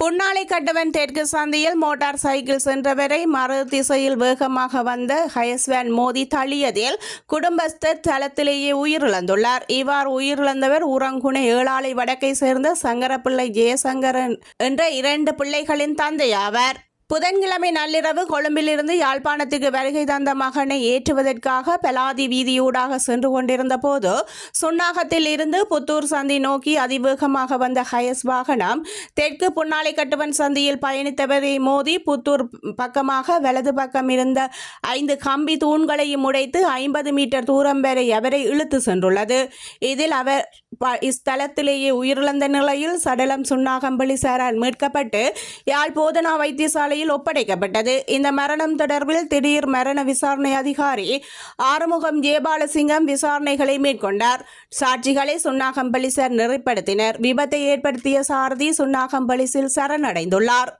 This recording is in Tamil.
புன்னாலை கட்டவன் தெற்கு சந்தையில் மோட்டார் சைக்கிள் சென்றவரை மறு திசையில் வேகமாக வந்த ஹயஸ்வேன் மோதி தள்ளியதில் குடும்பஸ்தர் தளத்திலேயே உயிரிழந்துள்ளார். இவ்வாறு உயிரிழந்தவர் ஊரங்குணை ஏழாலை வடக்கை சேர்ந்த சங்கரப்பிள்ளை ஜெயசங்கரன் என்ற இரண்டு பிள்ளைகளின் தந்தையாவார். புதன்கிழமை நள்ளிரவு கொழும்பிலிருந்து யாழ்ப்பாணத்துக்கு வருகை தந்த மகனை ஏற்றுவதற்காக பெலாதி வீதியூடாக சென்று கொண்டிருந்த போது சுன்னாகத்தில் இருந்து புத்தூர் சந்தி நோக்கி அதிவேகமாக வந்த ஹயஸ் வாகனம் தெற்கு புன்னாலை கட்டுவன் சந்தியில் பயணித்தவரை மோதி புத்தூர் பக்கமாக வலது பக்கம் இருந்த ஐந்து கம்பி தூண்களையும் உடைத்து ஐம்பது மீட்டர் தூரம் வரை அவரை இழுத்து சென்றுள்ளது. இதில் அவர் இஸ்தலத்திலேயே உயிரிழந்த நிலையில் சடலம் சுன்னாகம்பள்ளி சாரால் மீட்கப்பட்டு யாழ் போதனா வைத்தியசாலையில் ஒப்படைக்கப்பட்டது. இந்த மரணம் தொடர்பில் திடீர் மரண விசாரணை அதிகாரி ஆறுமுகம் ஜெயபாலசிங்கம் விசாரணைகளை மேற்கொண்டார். சாட்சிகளை சுன்னாகம் சார் நிறைப்படுத்தினர். விபத்தை ஏற்படுத்திய சாரதி சுன்னாகம் சரணடைந்துள்ளார்.